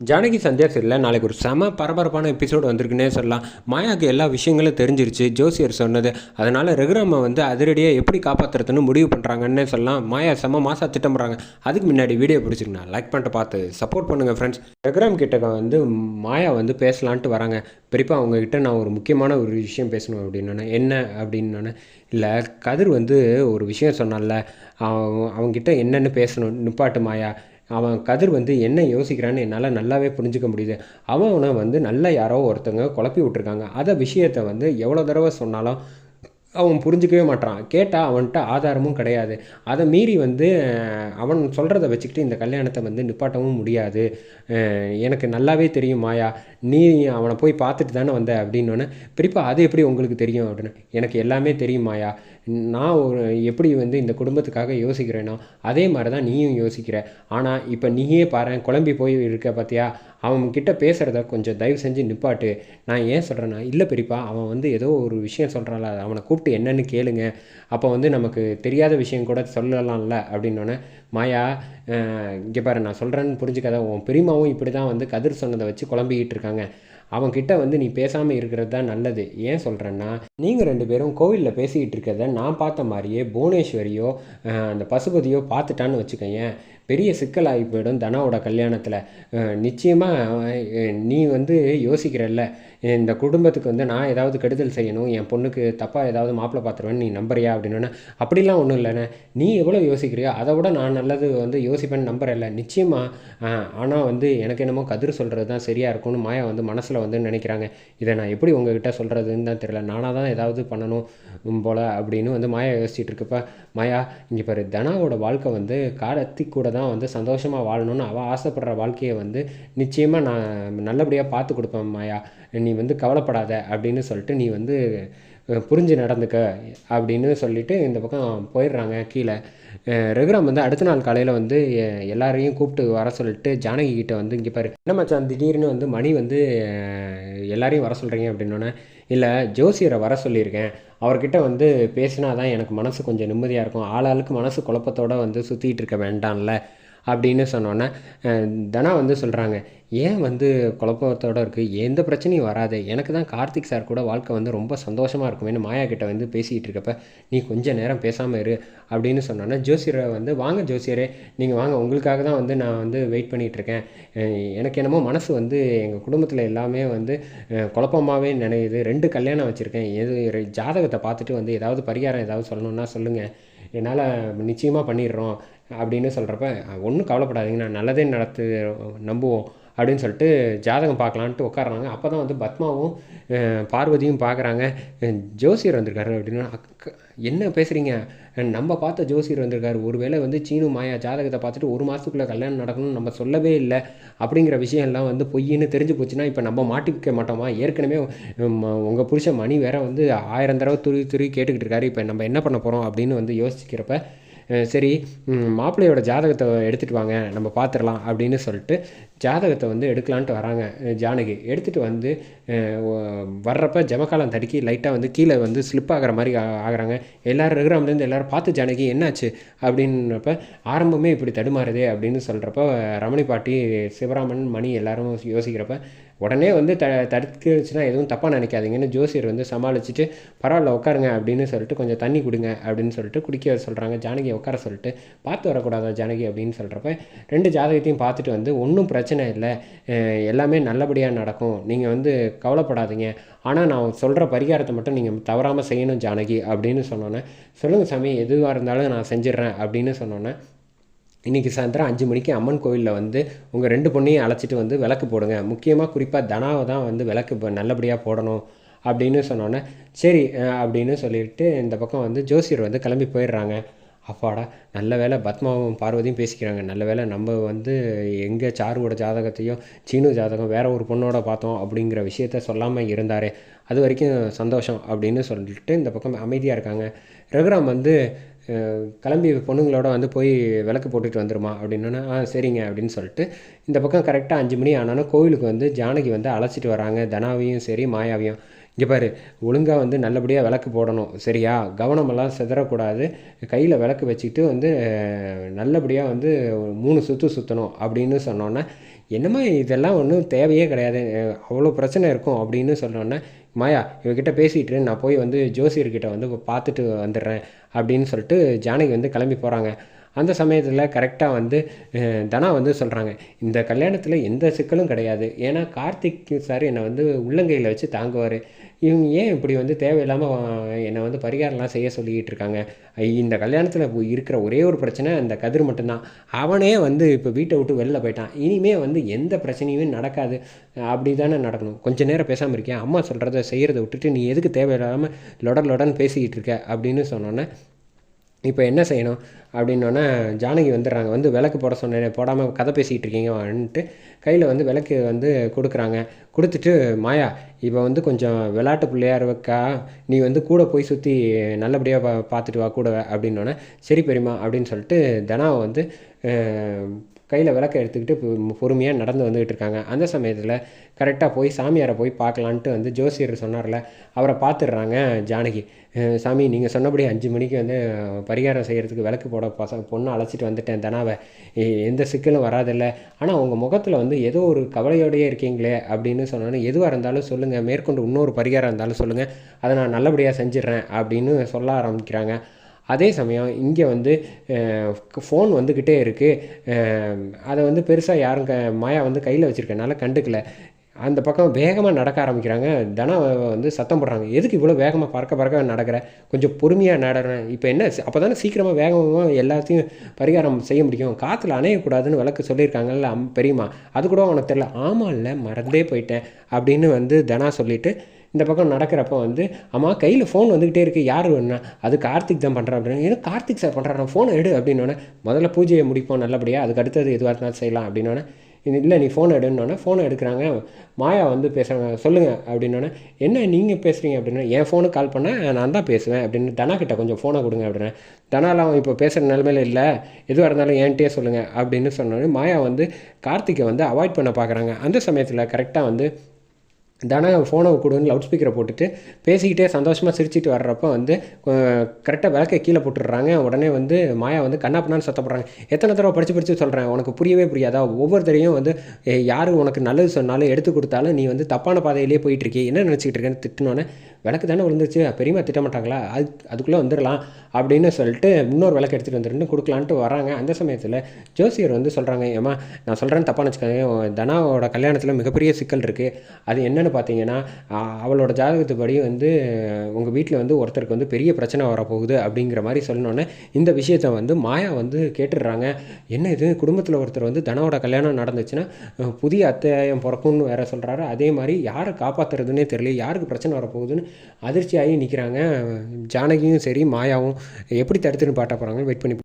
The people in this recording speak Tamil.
ஜானகி சந்தியா சரியில்லை நாளைக்கு ஒரு செம பரபரப்பான எபிசோடு வந்திருக்குன்னே சொல்லலாம். மாயாவுக்கு எல்லா விஷயங்களும் தெரிஞ்சிருச்சு. ஜோசியர் சொன்னது. அதனால் ரகுராமை வந்து அதிரடியாக எப்படி காப்பாற்றுறதுன்னு முடிவு பண்ணுறாங்கன்னே சொல்லலாம். மாயா செம மாசா திட்டம்றாங்க அதுக்கு முன்னாடி வீடியோ பிடிச்சிருக்கா லைக் பண்ணிட்டு பார்த்து சப்போர்ட் பண்ணுங்கள் ஃப்ரெண்ட்ஸ் ரகுராம் கிட்ட வந்து மாயா வந்து பேசலான்ட்டு வராங்க. பெரியப்பா அவங்கக்கிட்ட நான் ஒரு முக்கியமான ஒரு விஷயம் பேசணும் அப்படின்னா என்ன அப்படின்னு இல்லை கதிர் வந்து ஒரு விஷயம் சொன்னால அவன் அவங்ககிட்ட என்னென்னு பேசணும். நிப்பாட்டு மாயா. அவன் கதிர் வந்து என்ன யோசிக்கிறான்னு என்னால் நல்லாவே புரிஞ்சுக்க முடியுது. அவனை வந்து நல்ல யாரோ ஒருத்தங்க குழப்பி விட்ருக்காங்க அதை விஷயத்தை வந்து எவ்வளோ தடவை சொன்னாலும் அவன் புரிஞ்சிக்கவே மாட்டான் கேட்டால் அவன்கிட்ட ஆதாரமும் கிடையாது. அதை மீறி வந்து அவன் சொல்கிறத வச்சுக்கிட்டு இந்த கல்யாணத்தை வந்து நிப்பாட்டவும் முடியாது. எனக்கு நல்லாவே தெரியும் மாயா. நீ அவனை போய் பார்த்துட்டு தானே வந்த அப்படின்னோடனே பிரிப்பா அது எப்படி உங்களுக்கு தெரியும் அப்படின்னு. எனக்கு எல்லாமே தெரியும் மாயா. நான் ஒரு எப்படி வந்து இந்த குடும்பத்துக்காக யோசிக்கிறேனோ அதே மாதிரி தான் நீயும் யோசிக்கிற. ஆனால் இப்போ நீயே பாரு குழம்பி போய் இருக்க பார்த்தியா அவன் கிட்ட பேசுகிறத கொஞ்சம் தயவு செஞ்சு நிப்பாட்டு. நான் ஏன் சொல்கிறேன்னா இல்லை பெரியப்பா அவன் வந்து ஏதோ ஒரு விஷயம் சொல்கிறான்ல அவனை கூப்பிட்டு என்னன்னு கேளுங்க. அப்போ வந்து நமக்கு தெரியாத விஷயம் கூட சொல்லலாம்ல அப்படின்னோடனே மாயா இங்கே பாரு நான் சொல்கிறேன்னு புரிஞ்சுக்காத உன் பெரியமாவும் இப்படி தான் வந்து கதிர் சொன்னதை வச்சு குழம்பிக்கிட்டு இருக்காங்க. அவன்கிட்ட வந்து நீ பேசாமல் இருக்கிறது தான் நல்லது. ஏன் சொல்கிறேன்னா நீங்கள் ரெண்டு பேரும் கோவிலில் பேசிக்கிட்டு இருக்கிறத நான் பார்த்த மாதிரியே புவனேஸ்வரியோ அந்த பசுபதியோ பார்த்துட்டான்னு வச்சுக்கோயேன். பெரிய சிக்கலாகி போயிடும் தனாவோட கல்யாணத்தில். நிச்சயமாக நீ வந்து யோசிக்கிறல்ல இந்த குடும்பத்துக்கு வந்து நான் ஏதாவது கெடுதல் செய்யணும் என் பொண்ணுக்கு தப்பாக ஏதாவது மாப்பிள்ளை பார்த்துருவேன் நீ நம்புறியா அப்படின்னா அப்படிலாம் ஒன்றும் இல்லைண்ணே. நீ எவ்வளோ யோசிக்கிறியோ அதை விட நான் நல்லது வந்து யோசிப்பேன்னு நம்புறேன்ல நிச்சயமாக ஆனால் வந்து எனக்கு என்னமோ கதிர் சொல்கிறது தான் சரியாக இருக்கும்னு மாயா வந்து மனசில் வந்து நினைக்கிறாங்க. இதை நான் எப்படி உங்ககிட்ட சொல்கிறதுன்னு தான் தெரியல. நானாக தான் ஏதாவது பண்ணணும் போல் அப்படின்னு வந்து மாயா யோசிச்சுட்டு இருக்கப்ப மாயா இங்கே பாரு தனாவோட வாழ்க்கை வந்து காலத்தி கூட தான் வந்து சந்தோஷமாக வாழணும்னு அவள் ஆசைப்படுற வாழ்க்கையை வந்து நிச்சயமாக நான் நல்லபடியாக பார்த்து கொடுப்பேன் மாயா. நீ வந்து கவலைப்படாத அப்படின்னு சொல்லிட்டு நீ வந்து புரிஞ்சு நடந்துக்க அப்படின்னு சொல்லிட்டு இந்த பக்கம் போயிடுறாங்க கீழே. ரகுராம் வந்து அடுத்த நாள் காலையில் வந்து எல்லாரையும் கூப்பிட்டு வர சொல்லிட்டு ஜானகி கிட்டே வந்து இங்கே பாரு என்ன மச்சான் திடீர்னு வந்து மணி வந்து எல்லாரையும் வர சொல்கிறீங்க அப்படின்னோன்னே இல்லை ஜோசியரை வர சொல்லியிருக்கேன். அவர்கிட்ட வந்து பேசினா தான் எனக்கு மனசு கொஞ்சம் நிம்மதியாக இருக்கும். ஆளாளுக்கு மனசு குழப்பத்தோடு வந்து சுற்றிட்டு இருக்க வேண்டாம்ல. அப்படின்னு சொன்னோன்னே தனா வந்து சொல்கிறாங்க ஏன் வந்து குழப்பத்தோடு இருக்குது எந்த பிரச்சனையும் வராது. எனக்கு தான் கார்த்திக் சார் கூட வாழ்க்கை வந்து ரொம்ப சந்தோஷமாக இருக்குமேனு மாயா கிட்ட வந்து பேசிகிட்டு இருக்கப்ப நீ கொஞ்சம் நேரம் பேசாமல் இரு அப்படின்னு சொன்னோன்னே ஜோசியரை வந்து வாங்க ஜோசியரே நீங்கள் வாங்க. உங்களுக்காக தான் வந்து நான் வந்து வெயிட் பண்ணிகிட்டு இருக்கேன். எனக்கு என்னமோ மனசு வந்து எங்கள் குடும்பத்தில் எல்லாமே வந்து குழப்பமாகவே குழப்பமாவே நினையுது. ரெண்டு கல்யாணம் வச்சுருக்கேன். எது ரெ- ஜாதகத்தை பார்த்துட்டு வந்து ஏதாவது பரிகாரம் ஏதாவது சொல்லணுன்னா சொல்லுங்கள் என்னால் நிச்சயமாக பண்ணிடுறோம். அப்படின்னு சொல்கிறப்ப ஒன்றும் கவலைப்படாதீங்க நான் நல்லதே நடத்து நம்புவோம் அப்படின்னு சொல்லிட்டு ஜாதகம் பார்க்கலான்ட்டு உட்காடுறாங்க அப்போ தான் வந்து பத்மாவும் பார்வதியும் பார்க்குறாங்க. ஜோசியர் வந்திருக்காரு அப்படின்னா அக்க என்ன பேசுகிறீங்க நம்ம பார்த்த ஜோசியர் வந்திருக்காரு. ஒருவேளை வந்து சீனு மாயா ஜாதகத்தை பார்த்துட்டு ஒரு மாதத்துக்குள்ளே கல்யாணம் நடக்கணும்னு நம்ம சொல்லவே இல்லை அப்படிங்கிற விஷயம்லாம் வந்து பொய்ன்னு தெரிஞ்சு போச்சுன்னா இப்போ நம்ம மாட்டிக்க மாட்டோமா? ஏற்கனவே உங்கள் புருஷன் மணி வேற வந்து ஆயிரம் தடவை துருவி துருவி கேட்டுக்கிட்டு இருக்காரு. இப்போ நம்ம என்ன பண்ண போகிறோம் அப்படின்னு வந்து யோசிக்கிறப்ப சரி மாப்பிள்ளையோட ஜாதகத்தை எடுத்துகிட்டு வாங்க நம்ம பார்த்துடலாம் அப்படின்னு சொல்லிட்டு ஜாதகத்தை வந்து எடுக்கலான்ட்டு வராங்க ஜானகி. எடுத்துகிட்டு வந்து வர்றப்ப ஜமக்காலம் தடுக்கி லைட்டாக வந்து கீழே வந்து ஸ்லிப் ஆகிற மாதிரி ஆகிறாங்க. எல்லோரும் எல்லாரும் எல்லோரும் எல்லாரும் பார்த்து ஜானகி என்னாச்சு? அப்படின்றப்ப ஆரம்பமே இப்படி தடுமாறுதே அப்படின்னு சொல்கிறப்ப ரமணி பாட்டி சிவராமன் மணி எல்லாரும் யோசிக்கிறப்ப உடனே வந்து த தடுத்துச்சுன்னா எதுவும் தப்பாக நினைக்காதீங்கன்னு ஜோசியர் வந்து சமாளிச்சுட்டு பரவாயில்ல உட்காருங்க அப்படின்னு சொல்லிட்டு கொஞ்சம் தண்ணி கொடுங்க அப்படின்னு சொல்லிட்டு குடிக்க சொல்கிறாங்க ஜானகியை உட்கார சொல்லிட்டு பார்த்து வரக்கூடாதா ஜானகி? அப்படின்னு சொல்கிறப்ப ரெண்டு ஜாதகத்தையும் பார்த்துட்டு வந்து ஒன்றும் பிரச்சனை இல்லை. எல்லாமே நல்லபடியாக நடக்கும். நீங்கள் வந்து கவலைப்படாதீங்க. ஆனால் நான் சொல்கிற பரிகாரத்தை மட்டும் நீங்கள் தவறாமல் செய்யணும் ஜானகி அப்படின்னு சொன்னோன்னே சொல்லுங்கள் சாமி எதுவாக இருந்தாலும் நான் செஞ்சிடுறேன் அப்படின்னு சொன்னோன்னே இன்றைக்கி சாயந்தரம் அஞ்சு மணிக்கு அம்மன் கோவிலில் வந்து உங்கள் ரெண்டு பொண்ணையும் அழைச்சிட்டு வந்து விளக்கு போடுங்க. முக்கியமாக குறிப்பாக தனாவை தான் வந்து விளக்கு இப்போ நல்லபடியாக போடணும் அப்படின்னு சொன்னோன்னே சரி அப்படின்னு சொல்லிட்டு இந்த பக்கம் வந்து ஜோசியர் வந்து கிளம்பி போயிடுறாங்க. அப்பாடா நல்ல வேளை பத்மாவும் பார்வதியும் பேசிக்கிறாங்க. நல்ல வேளை நம்ம வந்து எங்கே சாருவோட ஜாதகத்தையும் சீனு ஜாதகம் வேற ஒரு பொண்ணோட பார்த்தோம் அப்படிங்கிற விஷயத்த சொல்லாமல் இருந்தார் அது வரைக்கும் சந்தோஷம் அப்படின்னு சொல்லிட்டு இந்த பக்கம் அமைதியாக இருக்காங்க. ரகுராம் வந்து கிளம்பி பொண்ணுங்களோட வந்து போய் விளக்கு போட்டுட்டு வந்துருமா? அப்படின்னா ஆ சரிங்க அப்படின்னு சொல்லிட்டு இந்த பக்கம் கரெக்டாக அஞ்சு மணி ஆனாலும் கோவிலுக்கு வந்து ஜானகி வந்து அழைச்சிட்டு வராங்க. தனாவையும் சரி மாயாவையும். இங்கே பாரு ஒழுங்காக வந்து நல்லபடியாக விளக்கு போடணும் சரியா? கவனமெல்லாம் சிதறக்கூடாது. கையில் விளக்கு வச்சுக்கிட்டு வந்து நல்லபடியாக வந்து மூணு சுற்று சுற்றணும் அப்படின்னு சொன்னோன்னே என்னம்மா இதெல்லாம் ஒன்றும் தேவையே கிடையாது. அவ்வளோ பிரச்சனை இருக்கும் அப்படின்னு சொன்னோன்னே மாயா இவகிட்ட பேசிகிட்டு நான் போய் வந்து ஜோசியர்கிட்ட வந்து பார்த்துட்டு வந்துடுறேன் அப்படின்னு சொல்லிட்டு ஜானகி வந்து கிளம்பி போகிறாங்க அந்த சமயத்தில் கரெக்டாக வந்து தனா வந்து சொல்கிறாங்க இந்த கல்யாணத்தில் எந்த சிக்கலும் கிடையாது. ஏன்னா கார்த்திக் சார் என்னை வந்து உள்ளங்கையில் வச்சு தாங்குவார். இவங்க ஏன் இப்படி வந்து தேவையில்லாமல் என்னை வந்து பரிகாரம்லாம் செய்ய சொல்லிக்கிட்டு இருக்காங்க? இந்த கல்யாணத்தில் இருக்கிற ஒரே ஒரு பிரச்சனை அந்த கதிர் மட்டும்தான். அவனே வந்து இப்போ வீட்டை விட்டு வெளில போயிட்டான். இனிமே வந்து எந்த பிரச்சனையுமே நடக்காது. அப்படி தானே நடக்கணும். கொஞ்ச நேரம் பேசாமல் இருக்கேன் அம்மா சொல்கிறத செய்கிறத விட்டுட்டு நீ எதுக்கு தேவையில்லாமல் லொடர் லொடன்னு பேசிக்கிட்டு இருக்க? அப்படின்னு சொன்னோன்னே இப்போ என்ன செய்யணும்? அப்படின்னோடனே ஜானகி வந்துடுறாங்க. வந்து விளக்கு போட சொன்னேன் போடாமல் கதை பேசிகிட்டு இருக்கீங்க வந்துட்டு கையில் வந்து விளக்கு வந்து கொடுக்குறாங்க. கொடுத்துட்டு மாயா இப்போ வந்து கொஞ்சம் விளாட்டு பிள்ளையா இருக்கா? நீ வந்து கூட போய் சுற்றி நல்லபடியாக பா பார்த்துட்டு வா கூட அப்படின்னோடனே சரி பெரியம்மா அப்படின்னு சொல்லிட்டு தனாவை வந்து கையில் விளக்க எடுத்துக்கிட்டு பொறுமையாக நடந்து வந்துக்கிட்டு இருக்காங்க. அந்த சமயத்தில் கரெக்டாக போய் சாமியாரை போய் பார்க்கலான்ட்டு வந்து ஜோசியர் சொன்னார்ல அவரை பார்த்துடுறாங்க ஜானகி. சாமி நீங்கள் சொன்னபடி அஞ்சு மணிக்கு வந்து பரிகாரம் செய்கிறதுக்கு விளக்கு போட பசங்க பொண்ணை அழைச்சிட்டு வந்துட்டேன் தனாவை. எந்த சிக்கலும் வராதில்ல. ஆனால் உங்கள் முகத்தில் வந்து ஏதோ ஒரு கவலையோடையே இருக்கீங்களே அப்படின்னு சொன்னோன்னே எதுவாக இருந்தாலும் சொல்லுங்கள் மேற்கொண்டு இன்னொரு பரிகாரம் இருந்தாலும் சொல்லுங்கள் அதை நான் நல்லபடியாக செஞ்சிடுறேன் அப்படின்னு சொல்ல ஆரம்பிக்கிறாங்க. அதே சமயம் இங்கே வந்து ஃபோன் வந்துக்கிட்டே இருக்குது அதை வந்து பெருசாக யாரும் க மாயா வந்து கையில் வச்சுருக்கனால கண்டுக்கல. அந்த பக்கம் வேகமாக நடக்க ஆரம்பிக்கிறாங்க. தனா வந்து சத்தம் போடுறாங்க. எதுக்கு இவ்வளோ வேகமாக பறக்க பறக்க நடக்கிற? கொஞ்சம் பொறுமையாக நடறேன். இப்போ என்ன அப்போ தானே சீக்கிரமாக வேகமாக எல்லாத்தையும் பரிகாரம் செய்ய முடியும். காற்றுல அணையக்கூடாதுன்னு விளக்கு சொல்லியிருக்காங்கல்ல அம் பெரியம்மா. அது கூட உனக்கு தெரில ஆமாம் இல்லை மறந்தே போயிட்டேன். அப்படின்னு வந்து தனா சொல்லிவிட்டு இந்த பக்கம் நடக்கிறப்ப வந்து அம்மா கையில் ஃபோன் வந்துக்கிட்டே இருக்குது யார் வேணுன்னா அது கார்த்திக் தான் பண்ணுறான் அப்படின்னு. ஏன்னா கார்த்திக் சார் பண்ணுறான் ஃபோனை எடு அப்படின்னோடனே முதல்ல பூஜையை முடிப்போம் நல்லபடியாக அதுக்கு அடுத்தது எதுவாக இருந்தாலும் செய்யலாம் அப்படின்னோடனே இல்லை நீ ஃபோன் எடுன்னோடனே ஃபோனை எடுக்கிறாங்க. மாயா வந்து பேசுகிறாங்க சொல்லுங்கள் அப்படின்னோடனே என்ன நீங்கள் பேசுகிறீங்க அப்படின்னா என் ஃபோனுக்கு கால் பண்ணால் நான் தான் பேசுவேன் அப்படின்னு தனா கிட்ட கொஞ்சம் ஃபோனை கொடுங்க அப்படின்னா தனாலாம் இப்போ பேசுகிற நிலமையில இல்லை. எதுவாக இருந்தாலும் என்கிட்டயே சொல்லுங்கள் அப்படின்னு சொன்னோடனே மாயா வந்து கார்த்திகை வந்து அவாய்ட் பண்ண பார்க்குறாங்க அந்த சமயத்தில் கரெக்டாக வந்து தானே ஃபோனை கொடுன்னு லவுட் ஸ்பீக்கரை போட்டுட்டு பேசிக்கிட்டே சந்தோஷமாக சிரிச்சிட்டு வர்றப்போ வந்து கரெக்டாக விளக்கை கீழே போட்டுடுறாங்க. உடனே வந்து மாயா வந்து கண்ணாப்பண்ணான்னு சத்தப்படுறாங்க. எத்தனை தடவை படித்து படித்து சொல்கிறேன் உனக்கு புரியவே புரியாதா? ஒவ்வொருத்தரையும் வந்து யார் உனக்கு நல்லது சொன்னாலும் எடுத்து கொடுத்தாலும் நீ வந்து தப்பான பாதையிலே போயிட்டுருக்கே என்ன நினச்சிக்கிட்டு இருக்கேன்னு திட்டினோன்னே விளக்கு தானே விழுந்துச்சு பெரியமா திட்ட மாட்டாங்களா? அது அதுக்குள்ளே வந்துடலாம் அப்படின்னு சொல்லிட்டு இன்னொரு விளக்கு எடுத்துகிட்டு வந்துருந்து கொடுக்கலான்ட்டு வராங்க. அந்த சமயத்தில் ஜோசியர் வந்து சொல்கிறாங்க ஏமா நான் சொல்கிறேன்னு தப்பாக வச்சுக்கோங்க. தனாவோட கல்யாணத்தில் மிகப்பெரிய சிக்கல் இருக்குது அது என்னென்னு பார்த்தீங்கன்னா அவளோட ஜாதகத்துப்படி வந்து உங்கள் வீட்டில் வந்து ஒருத்தருக்கு வந்து பெரிய பிரச்சனை வரப்போகுது அப்படிங்கிற மாதிரி சொன்னோன்னே இந்த விஷயத்த வந்து மாயா வந்து கேட்டுடுறாங்க. என்ன இது? குடும்பத்தில் ஒருத்தர் வந்து தனாவோட கல்யாணம் நடந்துச்சுன்னா புதிய அத்தியாயம் பிறக்கும்னு வேற சொல்கிறாரு அதே மாதிரி யாரை காப்பாற்றுறதுன்னே தெரியல. யாருக்கு பிரச்சனை வரப்போகுதுன்னு அதிர்ச்சியாகி நிற்கிறாங்க. ஜானகியும் சரி மாயாவும் எப்படி தடுத்துன்னு பாட்ட போகிறாங்கன்னு வெயிட் பண்ணி